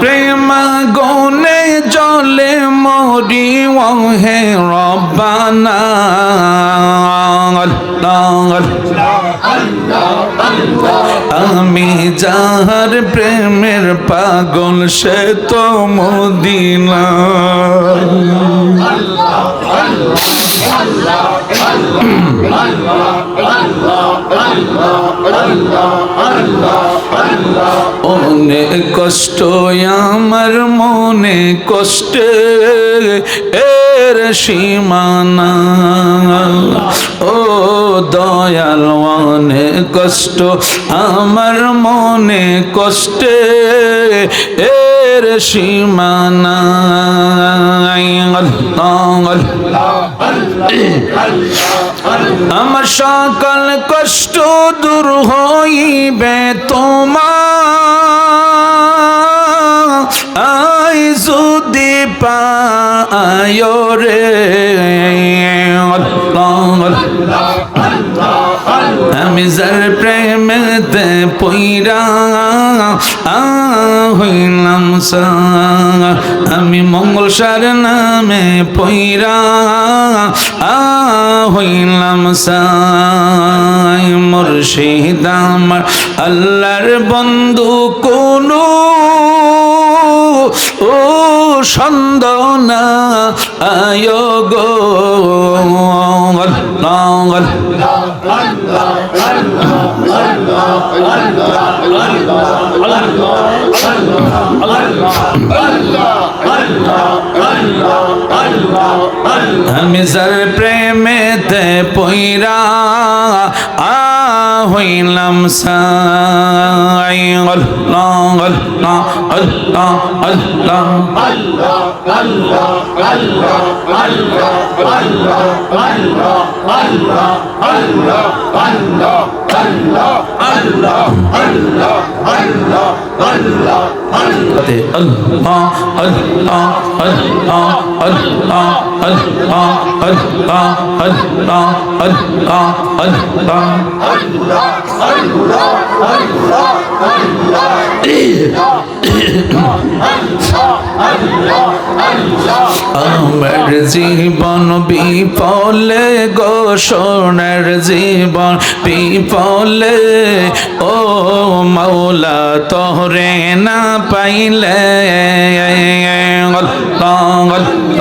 প্রেম গনে জলে মরি হে রব্বানা। আমি যাহার প্রেমের পাগল সে তো মদিনা। কষ্টে এর সীমানা। ও দয়াল, অনেক কষ্ট, আমার মনে কষ্টে এর সীমানা। আমার সকল কষ্ট দূর হইবে তোমার পায় রে। আমি যার প্রেমেতে পইরা হইলাম আমি মঙ্গল সার নামে পইরা হইলাম সাই মুর্শিদ আমার আল্লাহর বন্ধু কোনো সন্দেহ না আয়োগ আমি সর প্রেমেতে পইরা হইলাম সাই আল্লাহ আল্লাহ আল্লাহ আল্লাহ তে আল্লাহ আল্লাহ আল্লাহ আল্লাহ আল্লাহ আল্লাহ আল্লাহ আল্লাহ আল্লাহ আমার জীবন বিপলে গো সোনার জীবন বিপলে ও মৌলা তোরে না পাইলে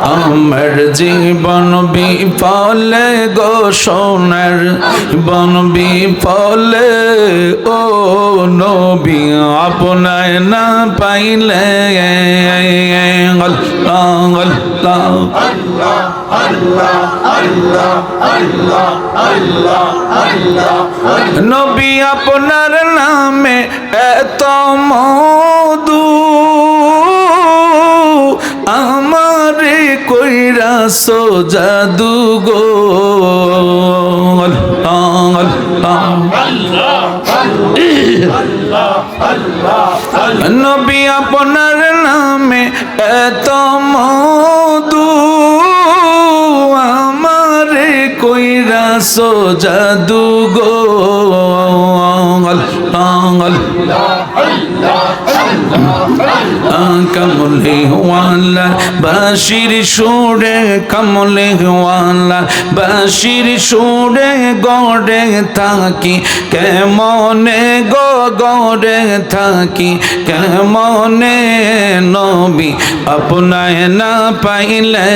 আমার জীবন বিফলে গো সোনার বন বিফলে ও নবী আপনায় না পাইলে। আল্লাহ নবী আপনার নামে এত মধু, আমারে কইরা সো জাদু গো। নবী আপনার নামে এত মধু আমার কইরা সো জাদু গো। আল্লাহ আল্লাহ কমলে ওয়ালা বাসির সুরে কমলে ওয়ালা বাসির সুরে গড়ে থাকি, কেমনে গো গড়ে থাকি কেমনে নবী, আপনায় না পাইলে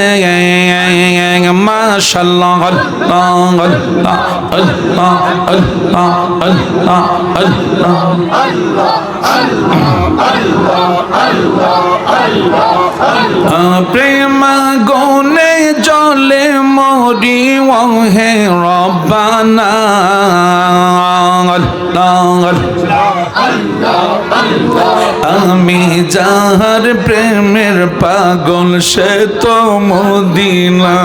মাশাল্লাহ আল্লাহ আল্লাহ আল্লাহ আল্লাহ আল্লাহ আল্লাহ। প্রেম গনে জলে মরি হে রব্বানা আমি যাহার প্রেমের পাগল সে তো মদিনা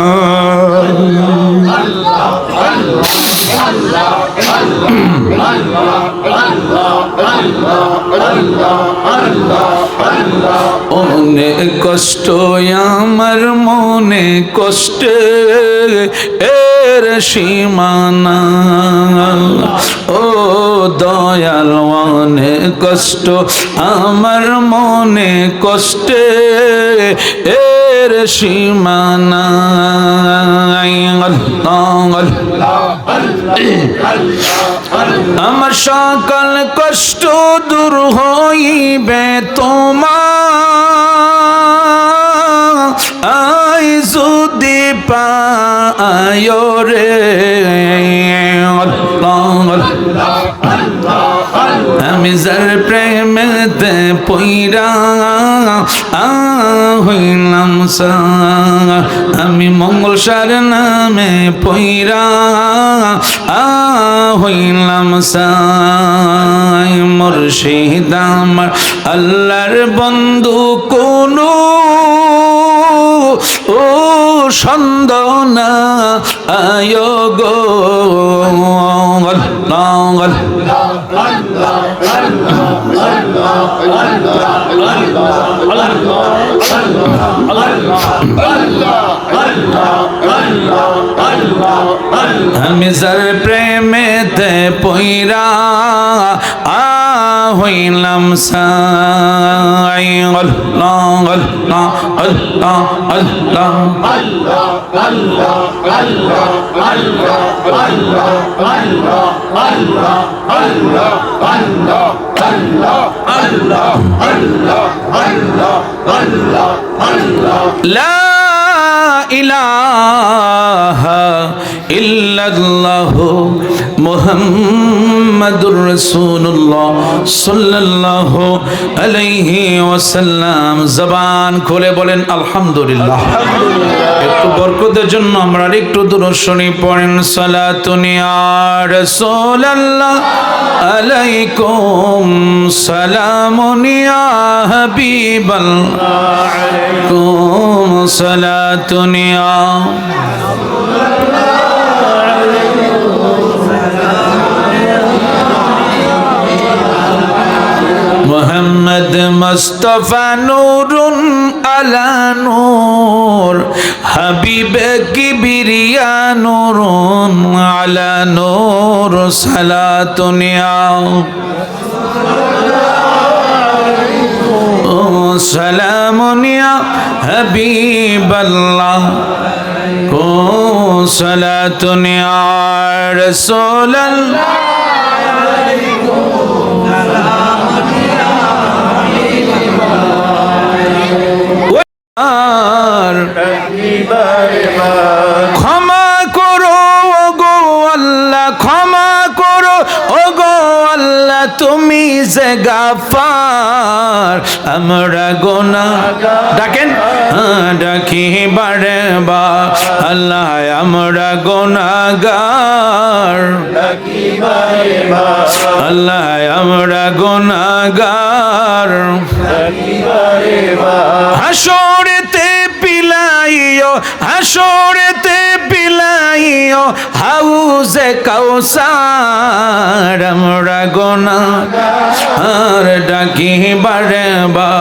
অনেক কষ্ট আমার মনে কষ্টে সীমানা। ও দয়াল কষ্ট, আমার মনে কষ্টে এর সীমানা। আমার সকল কষ্ট দূর হইবে তোমার। আই যদি পায় রে। আমি যার প্রেমেতে পইরা হইলাম আমি মঙ্গল সার নামে পইরা হইলাম সাই মুর্শিদ আমার আল্লাহর বন্ধু কোনো ও সন্দনা আয় গো। আল্লাহ আল্লাহ আমি যার প্রেমেতে পইরা الله لم سعير الله الله الله الله الله الله الله الله الله الله الله الله الله الله الله الله الله الله الله لا إله إلا الله মোহাম্মদুর রসুল্লাহ সাল্লাহ আলাইহি ওয়াসাল্লাম জবান খুলে বলেন আলহামদুলিল্লাহ। একটু বরকতের জন্য আমরা একটু দূরশনি পড়েন সালাতুনিয়া রসুল্লাহ আলাইকুম সালামুনিয়া হাবিবাল আলাইকুম সালাতুনিয়া محمد مصطفى نور على نور حبيب كبرياء نور على نور صلاة يا سلام يا حبيب الله کو صلاة يا رسول الله আমরা গোনা ডাকেন ডাকি বারে বা আল্লাহ আমরা গোনাগার আল্লাহ আমরা গোনাগার হাসরেতে পিলাইও হাসরেতে পিলাইও হাউজে কাউসার আমরা গোনা আর ডাকি বারে বা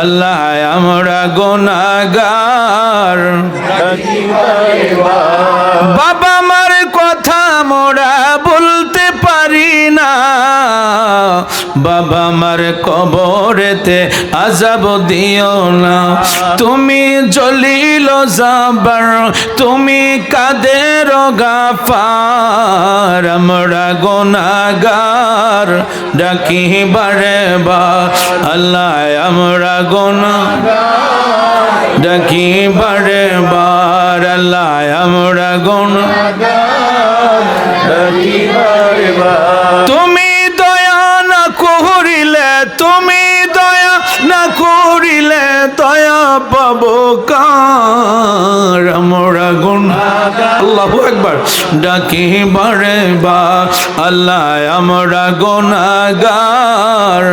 আল্লাহ আমরা গোনাগার বাবা বাবা মার কবরেতে আজাব দিও না। তুমি জলিল যাবার তুমি কাদের গাফার? আমরা গোনাগার ডাকি বারে বা। আল্লাহ, আমরা গোনা ডাকি বারে বার আল্লাহ, আমরা গোনা তুমি দয়া গুণ। আল্লাহু একবার ডাকি বারে বা আল্লাহ আমরা গোনাগার